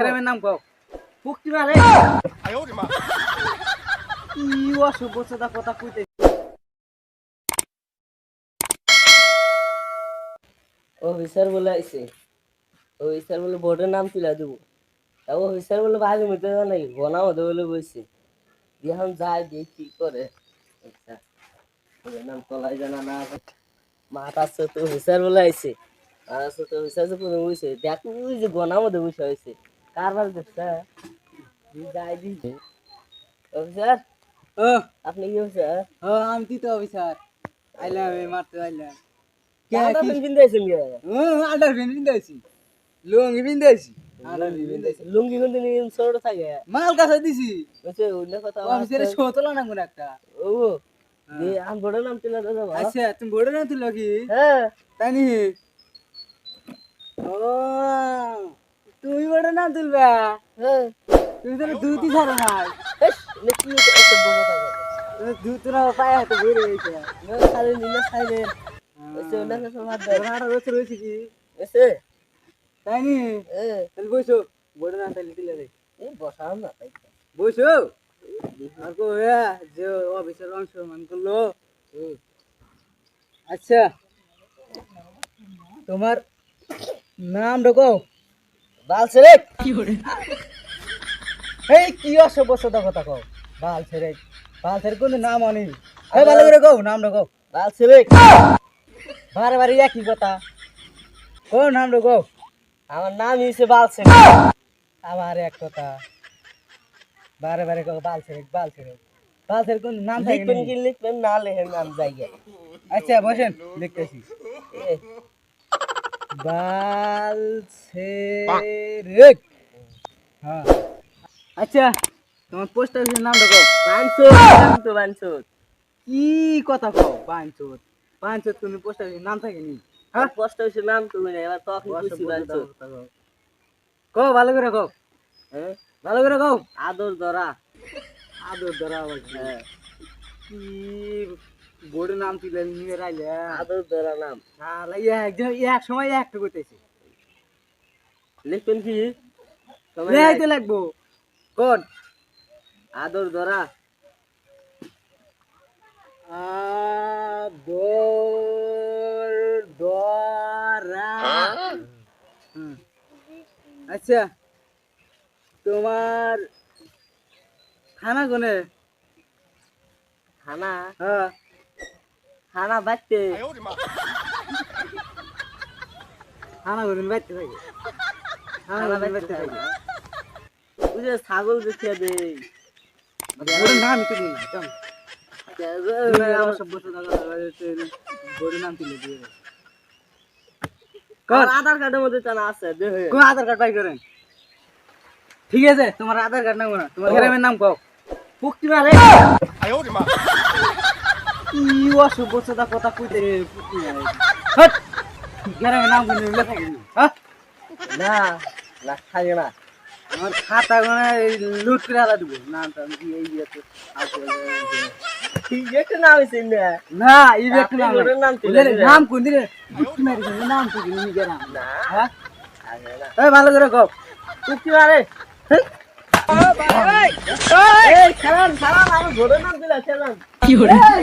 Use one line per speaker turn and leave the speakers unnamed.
গ্রামের নাম কও।
পুকটি মারে
কি অসভ্যতা কথা কইতে।
অফিসার বলে অফিসার বলে বোর্ডের নাম তুলে দেবো। তা অফিসার বলে ভাগে মধ্যে নাই গনা মধ্যে বলে দিয়ে এখন যায় দিয়ে কি করে? আচ্ছা নাম তলাই জানা না মাথা তো অফিসার বলে আইছে। আছে তো অফিসার যে বসে দেখ, ওই যে গনা মধ্যে বসে হয়েছে কারবার দেখছে যাই দিছে। অফিসার
ও।
আপনি কি অফিসার?
ও আমি দিতে অফিসার। আইলাম এই মারতে আইলাম। কে কি?
পিন দিয়েছেন
ও আডার বিন বিন্দাইছি। লুঙ্গি বিন্দাইছি।
লুঙ্গি কিন্তু ছোট থাকে।
মাল কাছে দিছি।
বলছে অন্য কথা
অফিসারে শোতলা না কোন একটা।
ও আম বড় নাম তুলে দাদা
আচ্ছা তুমি বড় না তুলো কি?
হ্যাঁ।
তাই নি ও না তুলবা?
হ্যাঁ।
তুমি তো দুধই ছাড়ো নাই
এস একটা বড় থাকে
তুমি দুধ তো পায়ে গেছে।
না খালি নিলে খাইলে এসে
কি? তাই নি?
এ।
তাহলে বসো বড় না তাহলে তুলে দে।
এই বসাও না তাই
বসো আর কো যে অফিসের অংশগ্রহণ করল। আচ্ছা। তোমার নাম ঢোকো
বাল ছেড়ে
এই কি অসভ্যতা কথা কও? বাল ছেড়ে বাল ছেড়ে কোন নাম আনি এই ভালো করে কও নাম ঢোকো
বাল ছেড়ে
বারে বারে একই কথা। কো নাম ঢোকো
আমার নাম হিসেবে বাল ছেড়ে
আবার এক কথা। বারে বারে কও বাল ছেড়ে বাল ছেড়ে বাল ছেড়ে কোন নাম থাকে
লিখবেন? কি লিখবেন না লেখেন নাম জায়গা
আচ্ছা বসেন লিখতেছি।
এ
বাল ছেড়ে হ্যাঁ। আচ্ছা তোমার পোস্ট অফিসের নাম ঢোকো
বানসুর তো বানসুর
কি কথা কও? পাঁচশো পাঁচশো তুমি পোস্ট অফিসের নাম থাকেনি?
হ্যাঁ? পোস্ট অফিসের নাম তুমি না এবার তখন খুশি বানসুর
কও। ভালো করে কও।
হ্যাঁ
ভালো করে কও।
আদর ধরা।
আদর ধরা বলছে
হ্যাঁ।
কি বোর্ডের নাম তুলে নিয়ে রাইলে।
আদর ধরা নাম।
শালা একজন এক সময় একটা করতেছে।
লিখবেন কি? তোমার
লাগবো কোন?
আদর ধরা
আদর ধরা হুম। আচ্ছা। তোমার খানা কোনে?
খানা
হ্যাঁ।
খানা বাচ্চে
খানা কোনে বাইতে থাকে
ওই যে ছাগল দেখিয়ে দে।
বড় নাম
আমার
তুলে দিয়ে
আধার কার্ডের মধ্যে জানা আছে।
কোন আধার কার্ড করেন? ঠিক আছে তোমার আধার কার্ড নাম না তোমার গ্রামের নাম কও।
পুকটি মারে
কি অসভ্যতা কথা কইতে রে হট নাম থাকে না হ্যাঁ
না থাকে না
আমার খাতা কোনে লুট করে আলা দিব আমি কি এই ইয়েতে
নাম হয়েছে না
না এই ব্যক্তি
আপনি
নাম
বড় নাম তুলে
ওদের
দিলেন।
নাম কোন দিলে নাম তো কি নি গ্রাম
না
হ্যাঁ এই ভালো করে
এই নাম দিলা খেলাম